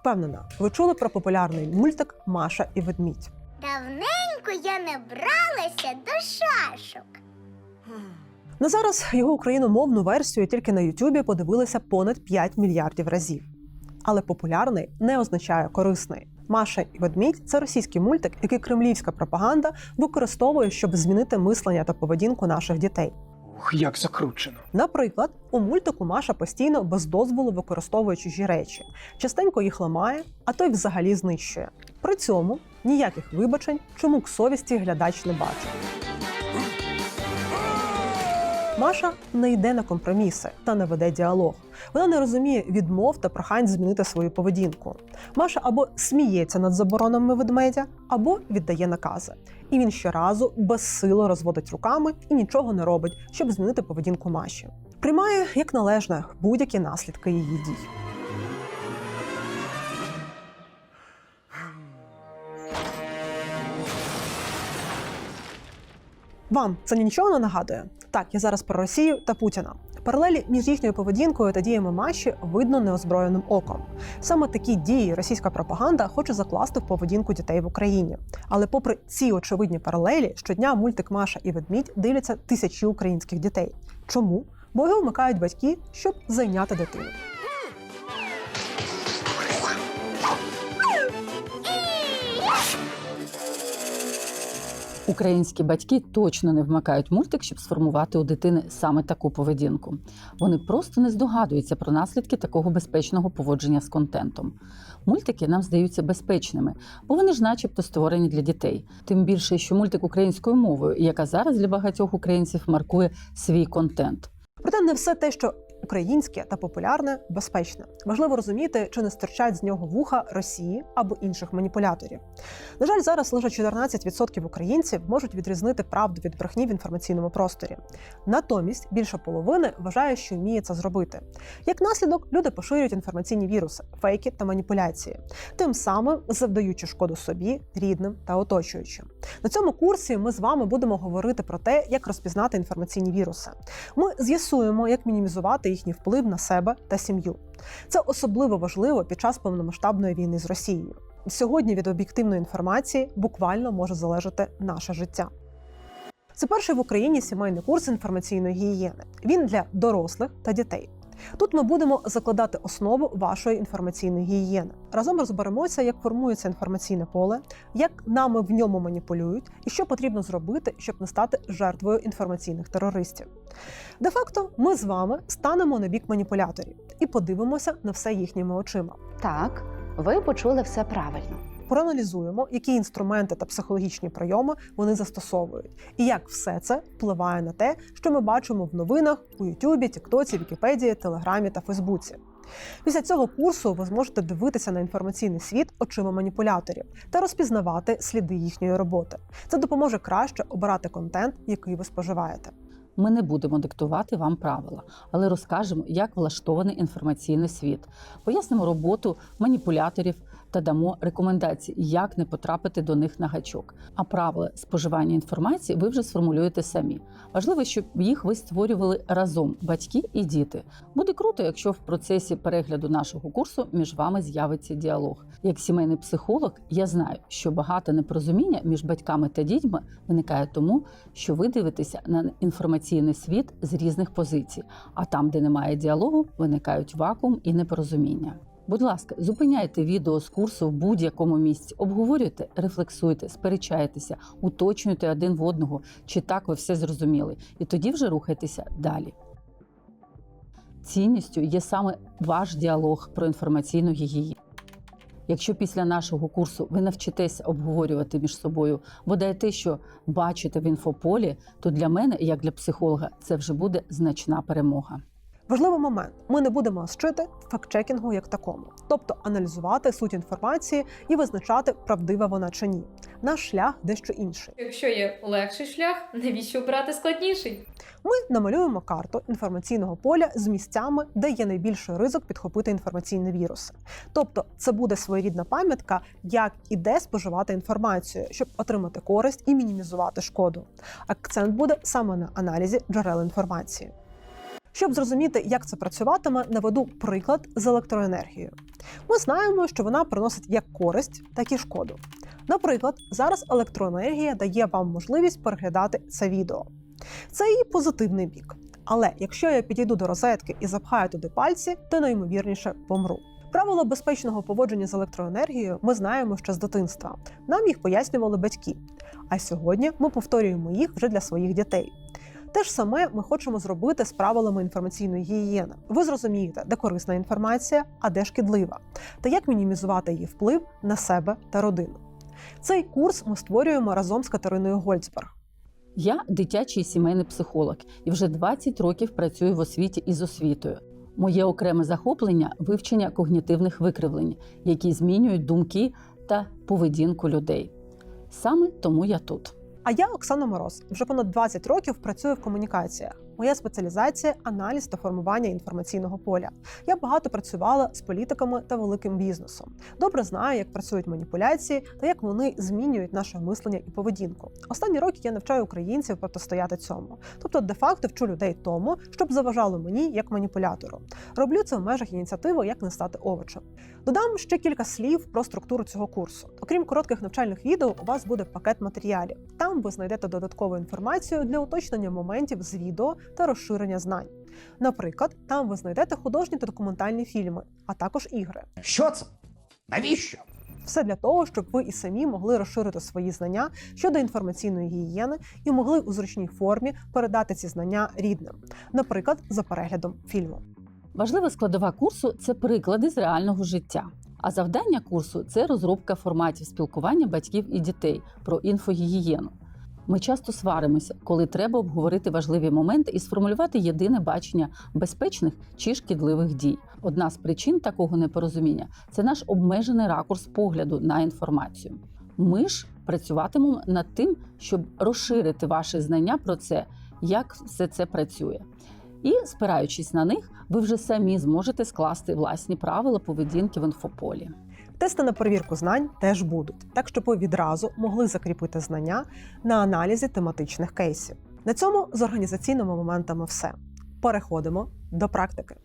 Впевнена, ви чули про популярний мультик Маша і ведмідь. Давненько я не бралася до шашок. На зараз його україномовну версію тільки на Ютубі подивилися понад 5 мільярдів разів. Але популярний не означає корисний. Маша і ведмідь це російський мультик, який кремлівська пропаганда використовує, щоб змінити мислення та поведінку наших дітей. Ух, як закручено. Наприклад, у мультику Маша постійно без дозволу використовує чужі речі, частенько їх ламає, а то й взагалі знищує. При цьому ніяких вибачень, чому к совісті глядач не бачить. Маша не йде на компроміси та не веде діалог. Вона не розуміє відмов та прохань змінити свою поведінку. Маша або сміється над заборонами ведмедя, або віддає накази. І він щоразу безсило розводить руками і нічого не робить, щоб змінити поведінку Маші. Приймає як належне будь-які наслідки її дій. Вам це нічого не нагадує? Так, я зараз про Росію та Путіна. Паралелі між їхньою поведінкою та діями Маші видно неозброєним оком. Саме такі дії російська пропаганда хоче закласти в поведінку дітей в Україні. Але, попри ці очевидні паралелі, щодня мультик Маша і ведмідь дивляться тисячі українських дітей. Чому? Бо його вмикають батьки, щоб зайняти дитину. Українські батьки точно не вмикають мультик, щоб сформувати у дитини саме таку поведінку. Вони просто не здогадуються про наслідки такого безпечного поводження з контентом. Мультики нам здаються безпечними, бо вони ж, начебто, створені для дітей. Тим більше, що мультик українською мовою, яка зараз для багатьох українців маркує свій контент. Проте не все те, що українське та популярне, безпечне. Важливо розуміти, чи не стирчать з нього вуха Росії або інших маніпуляторів. На жаль, зараз лише 14% українців можуть відрізнити правду від брехні в інформаційному просторі. Натомість більше половини вважає, що вміє це зробити. Як наслідок, люди поширюють інформаційні віруси, фейки та маніпуляції, тим самим завдаючи шкоду собі, рідним та оточуючим. На цьому курсі ми з вами будемо говорити про те, як розпізнати інформаційні віруси. Ми з'ясуємо, як мінімізувати їхній вплив на себе та сім'ю. Це особливо важливо під час повномасштабної війни з Росією. Сьогодні від об'єктивної інформації буквально може залежати наше життя. Це перший в Україні сімейний курс інформаційної гігієни. Він для дорослих та дітей. Тут ми будемо закладати основу вашої інформаційної гігієни. Разом розберемося, як формується інформаційне поле, як нами в ньому маніпулюють, і що потрібно зробити, щоб не стати жертвою інформаційних терористів. Де-факто, ми з вами станемо на бік маніпуляторів і подивимося на все їхніми очима. Так, ви почули все правильно. Проаналізуємо, які інструменти та психологічні прийоми вони застосовують, і як все це впливає на те, що ми бачимо в новинах у Ютубі, Тіктоці, Вікіпедії, Телеграмі та Фейсбуці. Після цього курсу ви зможете дивитися на інформаційний світ очима маніпуляторів та розпізнавати сліди їхньої роботи. Це допоможе краще обирати контент, який ви споживаєте. Ми не будемо диктувати вам правила, але розкажемо, як влаштований інформаційний світ, пояснимо роботу маніпуляторів та дамо рекомендації, як не потрапити до них на гачок. А правила споживання інформації ви вже сформулюєте самі. Важливо, щоб їх ви створювали разом, батьки і діти. Буде круто, якщо в процесі перегляду нашого курсу між вами з'явиться діалог. Як сімейний психолог, я знаю, що багато непорозуміння між батьками та дітьми виникає тому, що ви дивитеся на інформаційний світ з різних позицій, а там, де немає діалогу, виникають вакуум і непорозуміння. Будь ласка, зупиняйте відео з курсу в будь-якому місці, обговорюйте, рефлексуйте, сперечайтеся, уточнюйте один в одного, чи так ви все зрозуміли, і тоді вже рухайтеся далі. Цінністю є саме ваш діалог про інформаційну гігієну. Якщо після нашого курсу ви навчитеся обговорювати між собою бодай те, що бачите в інфополі, то для мене, як для психолога, це вже буде значна перемога. Важливий момент: ми не будемо вчити фактчекінгу як такому, тобто аналізувати суть інформації і визначати, правдива вона чи ні. Наш шлях дещо інший. Якщо є легший шлях, навіщо обрати складніший? Ми намалюємо карту інформаційного поля з місцями, де є найбільший ризик підхопити інформаційні віруси. Тобто, це буде своєрідна пам'ятка, як і де споживати інформацію, щоб отримати користь і мінімізувати шкоду. Акцент буде саме на аналізі джерел інформації. Щоб зрозуміти, як це працюватиме, наведу приклад з електроенергією. Ми знаємо, що вона приносить як користь, так і шкоду. Наприклад, зараз електроенергія дає вам можливість переглядати це відео. Це її позитивний бік. Але якщо я підійду до розетки і запхаю туди пальці, то найімовірніше помру. Правила безпечного поводження з електроенергією ми знаємо ще з дитинства. Нам їх пояснювали батьки. А сьогодні ми повторюємо їх вже для своїх дітей. Те ж саме ми хочемо зробити з правилами інформаційної гігієни. Ви зрозумієте, де корисна інформація, а де шкідлива, та як мінімізувати її вплив на себе та родину. Цей курс ми створюємо разом з Катериною Гольцберг. Я дитячий сімейний психолог і вже 20 років працюю в освіті із освітою. Моє окреме захоплення вивчення когнітивних викривлень, які змінюють думки та поведінку людей. Саме тому я тут. А я Оксана Мороз. Вже понад 20 років працюю в комунікаціях. Моя спеціалізація аналіз та формування інформаційного поля. Я багато працювала з політиками та великим бізнесом. Добре знаю, як працюють маніпуляції та як вони змінюють наше мислення і поведінку. Останні роки я навчаю українців протистояти цьому, тобто де-факто вчу людей тому, щоб заважало мені як маніпулятору. Роблю це в межах ініціативи Як не стати овочем. Додам ще кілька слів про структуру цього курсу. Окрім коротких навчальних відео, у вас буде пакет матеріалів. Там ви знайдете додаткову інформацію для уточнення моментів з відео та розширення знань. Наприклад, там ви знайдете художні та документальні фільми, а також ігри. Що це? Навіщо? Все для того, щоб ви і самі могли розширити свої знання щодо інформаційної гігієни і могли у зручній формі передати ці знання рідним, наприклад, за переглядом фільму. Важлива складова курсу це приклади з реального життя. А завдання курсу це розробка форматів спілкування батьків і дітей про інфогігієну. Ми часто сваримося, коли треба обговорити важливі моменти і сформулювати єдине бачення безпечних чи шкідливих дій. Одна з причин такого непорозуміння це наш обмежений ракурс погляду на інформацію. Ми ж працюватимемо над тим, щоб розширити ваші знання про це, як все це працює. І, спираючись на них, ви вже самі зможете скласти власні правила поведінки в інфополі. Тести на перевірку знань теж будуть, так щоб ви відразу могли закріпити знання на аналізі тематичних кейсів. На цьому з організаційними моментами все. Переходимо до практики.